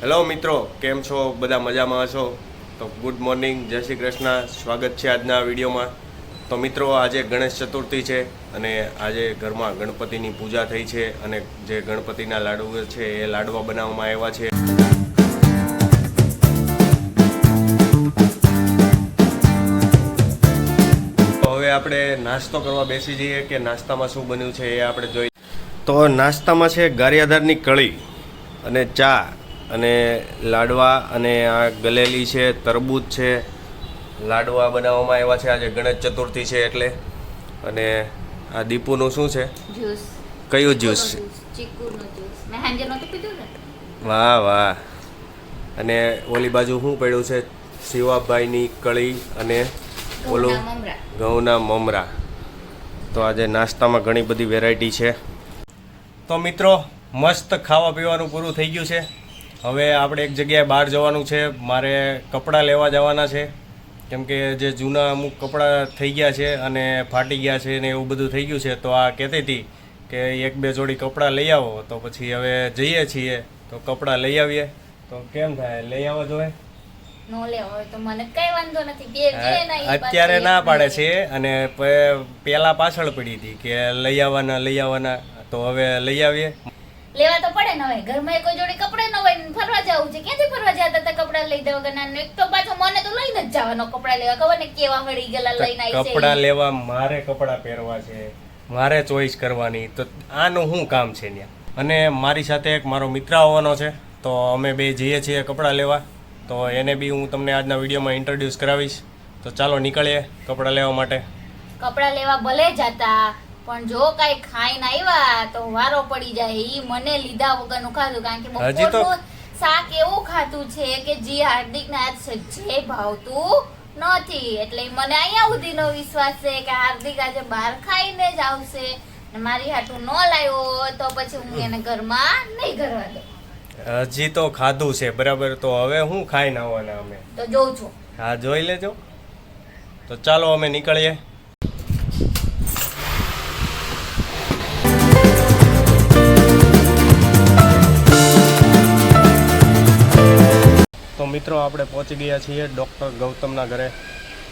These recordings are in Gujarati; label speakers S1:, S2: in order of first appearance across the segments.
S1: હેલો મિત્રો. કેમ છો? બધા મજામાં છો તો ગુડ મોર્નિંગ જય શ્રી કૃષ્ણ. સ્વાગત છે આજના વિડીયોમાં. તો મિત્રો, આજે ગણેશ ચતુર્થી છે અને આજે ઘરમાં ગણપતિની પૂજા થઈ છે અને જે ગણપતિના લાડુ છે એ લાડવા બનાવવામાં આવ્યા છે. તો હવે આપણે નાસ્તો કરવા બેસી જઈએ કે નાસ્તામાં શું બન્યું છે એ આપણે જોઈએ તો નાસ્તામાં છે ગારિયાધારની કળી અને ચા. અને લાડવા અને આ ગલેલી છે તરબૂચ છે. લાડવા બનાવવામાં આવ્યા છે આજે ગણેશ ચતુર્થી છે એટલે. અને આ દીપુનું શું છે? કયું જ્યુસ? છે વાહ વાહ. અને ઓલી બાજુ શું પડ્યું છે? શિવાભાઈની કળી અને ઓલું
S2: ઘઉંના મમરા.
S1: તો આજે નાસ્તામાં ઘણી બધી વેરાયટી છે. તો મિત્રો મસ્ત ખાવા પીવાનું પૂરું થઈ ગયું છે. હવે આપણે એક જગ્યાએ બહાર જવાનું છે. મારે કપડાં લેવા જવાના છે. કેમ કે જે જૂના અમુક કપડાં થઈ ગયા છે અને ફાટી ગયા છે ને એવું બધું થઈ ગયું છે તો આ કહેતી હતી કે એક બે જોડી કપડાં લઈ આવો. તો પછી હવે જઈએ છીએ તો કપડાં લઈ આવીએ. તો કેમ થાય? લઈ આવવા જોઈએ અત્યારે ના પાડે છે અને પેલા પાછળ પડી હતી કે લઈ આવવાના લઈ આવવાના. તો હવે લઈ આવીએ.
S2: લેવા તો પડે ને ઘરમાં કોઈ જોડે કપડા ન હોય ફરવા જવું છે. ક્યાંથી ફરવા જતા હતા કપડા લઈ દેવા ગના એક તો પાછો મને તો લઈને જ જવાનો કપડા લેવા. ખબર ને કેવા હળી ગયેલા લઈને આવી છે
S1: કપડા લેવા મારે કપડા પહેરવા છે. મારે ચોઈસ કરવાની. તો આનું શું કામ છે ત્યાં? અને મારી સાથે એક મારો મિત્ર આવવાનો છે. તો અમે બે જઈએ છીએ કપડાં લેવા. તો એને બી હું તમને આજના વિડીયોમાં ઇન્ટ્રોડ્યુસ કરાવીશ. તો ચાલો નીકળીએ કપડાં લેવા માટે.
S2: કપડા લેવા ભલે જતા. પણ જો કઈ ખાઈને આવ્યા તો વારો પડી જાય ઈ મને લીધા વગરનું ખાધું. કારણ કે બપોરનું શાક એવું ખાતું છે કે જે હાર્દિક ના જે ભાવતું નથી. એટલે મને અહીંયા સુધીનો વિશ્વાસ છે કે હાર્દિક આજે બહાર ખાઈને જ આવશે. ને મારી હાટું ન લાવ્યો તો પછી હું એને ઘરમાં નહીં કરવા દઉં.
S1: હજી તો ખાધું છે બરાબર? તો હવે હું ખાઈને આવવાના અમે?
S2: તો જોઉં છું.
S1: હા જોઈ લેજો. તો ચાલો અમે નીકળીએ. મિત્રો આપણે પહોંચી ગયા છીએ ડૉક્ટર ગૌતમના ઘરે.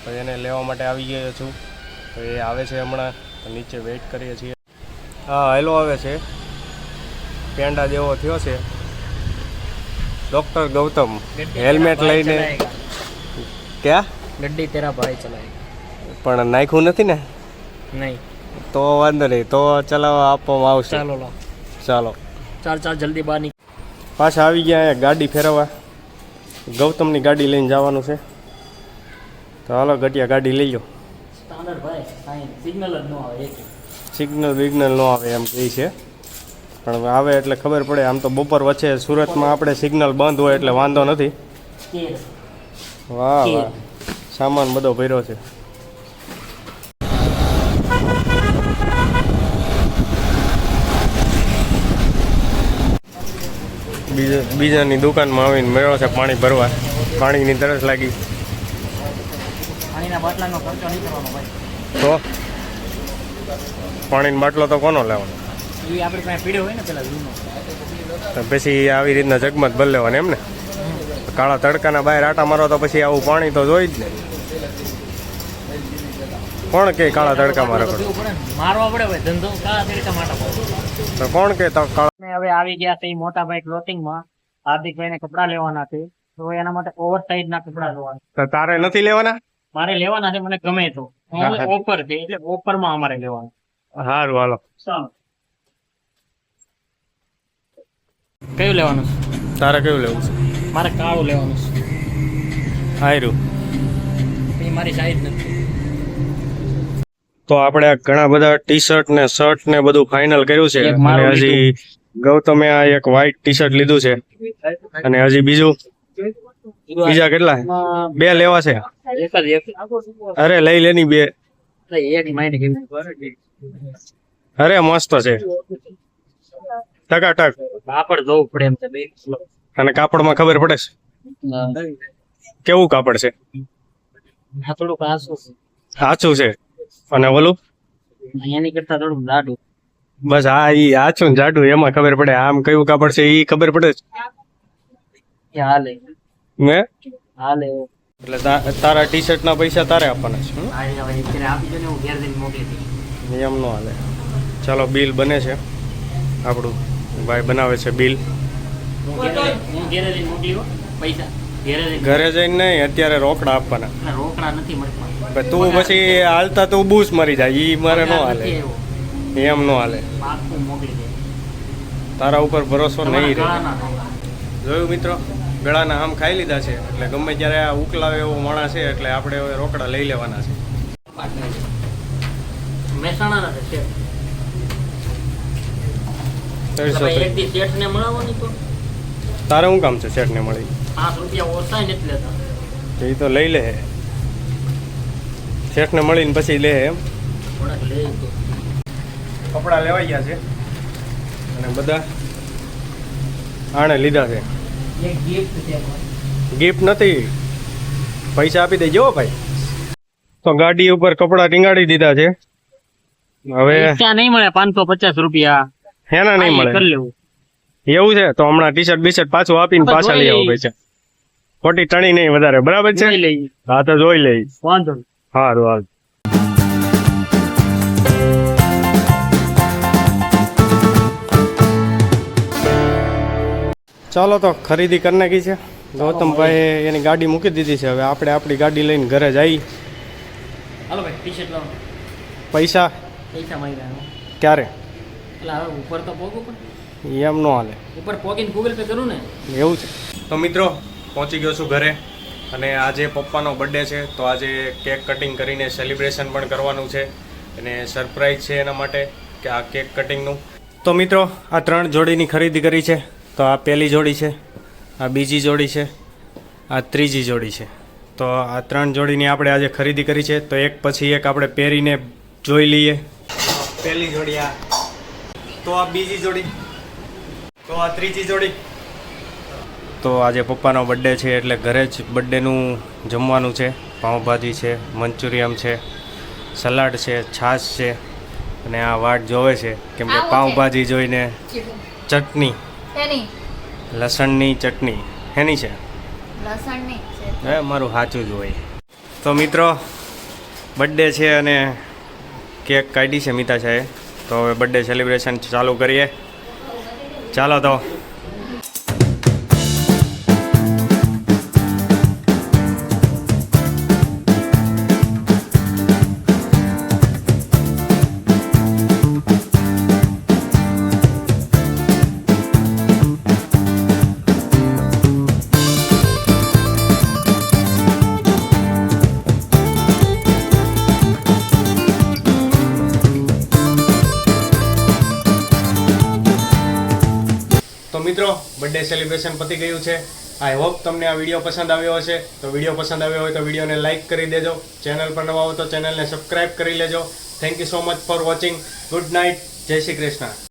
S1: તો એને લેવા માટે આવી ગયો છું. તો એ આવે છે હમણાં. નીચે વેઇટ કરીએ છીએ. હા હેલો આવે છે. પેંડા જેવો થયો છે. ડૉક્ટર ગૌતમ હેલ્મેટ લઈને ક્યાં?
S3: ગડ્ડી તેરા ભાઈ ચલાવી
S1: પણ નાખ્યું નથી ને?
S3: નહીં.
S1: તો વાંધો નહીં. તો ચલાવવા આપવામાં આવશે. ચાલો
S3: ચાલો. ચાર ચાર જલ્દી બહાર
S1: પાછા આવી ગયા ગાડી ફેરવવા. ગૌતમની ગાડી લઈને જવાનું છે. તો હાલો ઘટિયા ગાડી લઈ લો. સિગ્નલ બિગ્નલ ન આવે એમ કહે છે. પણ આવે એટલે ખબર પડે આમ તો બપોર વચ્ચે સુરતમાં આપણે સિગ્નલ બંધ હોય એટલે વાંધો નથી. વાહ વાહ. સામાન બધો ભર્યો છે. બીજા બીજાની દુકાનમાં આવીને મળ્યો છે પાણી ભરવા. પાણીની તરસ લાગી.
S3: પાણીના બાટલાનો ખર્ચો નહીં કરવાનો ભાઈ.
S1: તો? પાણીનો બાટલો તો કોનો લેવાનો? પછી આવી રીતના જગમત ભર લેવાની એમ ને? કાળા તડકાના બહાર આટા મારો તો પછી આવું પાણી તો જોઈ જ ને કોણ કે કાળા
S3: તડકા ને? મારવા પડે ધંધો કાળા તડકા માટે.
S1: તો કોણ કે તો કાળા
S3: હવે આવી ગયા છે મોટા ભાઈ ક્લોથિંગમાં હાર્દિકભાઈને કપડા લેવાના છે. તો એના માટે ઓવર સાઈઝ ના કપડા લેવાના.
S1: તારે નથી લેવાના?
S3: મારે લેવાના છે મને ગમે તો. ઓફર છે એટલે ઓફરમાં અમારે લેવાનું.
S1: સારું હાલો.
S3: કયું લેવાનું
S1: તારે કયું લેવું છે?
S3: મારે કાળું લેવાનું છે.
S1: હારું.
S3: એ મારી સાઈઝ નથી.
S1: તો આપણે ઘણા બધા ટી શર્ટ ને શર્ટ ને બધું ફાઇનલ કર્યું છે. હજી ગૌતમે આ એક વ્હાઈટ ટી શર્ટ લીધું છે. અને હજી બીજું? બીજા કેટલા? બે લેવા છે. અરે લઈ લેની બે. અરે મસ્ત છે. ટકાટક.
S3: કાપડ જોવું પડે એમ છે
S1: અને કાપડમાં ખબર પડે છે? કેવું કાપડ છે?
S3: થોડુંક આછું છે.
S1: આછું છે. અને ઓલું?
S3: એની કરતા થોડુંક જાડું
S1: બસ આ ઈ આછું ને જાડું એમાં ખબર પડે આમ કયું કાપડ છે ઈ ખબર પડે
S3: હાલે.
S1: મેં
S3: હાલે
S1: એટલે તારા ટી શર્ટના પૈસા તારે આપવાના છે
S3: દો ને હું
S1: નો હાલે. ચાલો બિલ બને છે. આપણું ભાઈ બનાવે છે બિલ.
S3: હું ઘેરે જઈને- હું હો,
S1: નહીં અત્યારે રોકડા આપવાના.
S3: રોકડા નથી
S1: તું પછી હાલતા તું બૂસ મરી જાય ઈ મારે નો હાલે. એમ નો હાલે. તારા ઉપર ભરોસો નહીં રહે જોયું મિત્રો? ગળાના આમ ખાઈ લીધા છે. એટલે ગમે ત્યારે આ ઉકલાવે એવો માણસ છે એટલે આપણે હવે રોકડા લઈ લેવાના છે.
S3: શેઠ.
S1: તારે શું કામ છે શેઠને મળી?
S3: પાંચ રૂપિયા ઓછા નથી
S1: એ તો લઈ લે. શેઠને મળીને પછી લે એમ.
S3: થોડાક લે તો.
S1: કપડાં લેવાઈ ગયા છે. અને બધા આણે લીધા છે.
S3: ગિફ્ટ
S1: નથી. પૈસા આપી દેજો ભાઈ. તો ગાડી ઉપર કપડાં ટીંગાડી દીધા છે. હવે
S3: નહીં મળે પાંચસો પચાસ રૂપિયા.
S1: હેના નહીં મળે. એવું છે? તો હમણાં ટી શર્ટ બી શર્ટ પાછું આપીને પાછા લઈ આવો પૈસા. ખોટી ટણી નહીં વધારે. બરાબર છે? હા તો જોઈ લઈશ
S3: વાંધો.
S1: સારું હાલ ચાલો તો ખરીદી કરી નાખી છે. ગૌતમભાઈ એની ગાડી મૂકી દીધી છે. હવે આપણે આપણી ગાડી લઈને ઘરે જઈ.
S3: હાલો ભાઈ ટી શર્ટ લાવો.
S1: પૈસા?
S3: પૈસા માંગ્યા
S1: ક્યારે?
S3: એટલે હવે ઉપર તો પોગું પણ.
S1: એમ નો હાલે.
S3: ઉપર પોગીને ગૂગલ પે કરું ને?
S1: એવું છે. તો મિત્રો પહોંચી ગયો છું ઘરે. અને આજે પપ્પાનો બર્થડે છે તો આજે કેક કટિંગ કરીને સેલિબ્રેશન પણ કરવાનું છે. અને સરપ્રાઈઝ છે એના માટે કે આ કેક કટિંગનું તો મિત્રો આ ત્રણ જોડીની ખરીદી કરી છે. તો આ પહેલી જોડી છે આ બીજી જોડી છે આ ત્રીજી જોડી છે. તો આ ત્રણ જોડીની આપણે આજે ખરીદી કરી છે તો એક પછી એક આપણે પહેરીને જોઈ લઈએ. પહેલી જોડી આ. તો આ બીજી જોડી. તો આ ત્રીજી જોડી. તો આજે પપ્પાનો બર્થડે છે એટલે ઘરે જ બર્થડેનું જમવાનું છે પાઉંભાજી છે મંચુરિયમ છે સલાડ છે છાશ છે અને આ વાટ જોવે છે કેમ કે પાઉંભાજી જોઈને ચટણી. લસણની ચટણી. હેની છે?
S2: લસણની છે.
S1: હે મારું સાચું જ હોય. તો મિત્રો બર્થડે છે અને કેક કાઢી છે મિતાશાએ. તો હવે બર્થડે સેલિબ્રેશન ચાલુ કરીએ. ચાલો તો. મિત્રો બર્થડે સેલિબ્રેશન પતી ગયું છે. આઈ હોપ તમને આ વીડિયો પસંદ આવ્યો હશે. તો વીડિયો પસંદ આવ્યો હોય તો વિડીયોને લાઇક કરી દેજો. ચેનલ પર નવા હો તો ચેનલને સબસ્ક્રાઇબ કરી લેજો. Thank you so much for watching good night જય શ્રી કૃષ્ણ.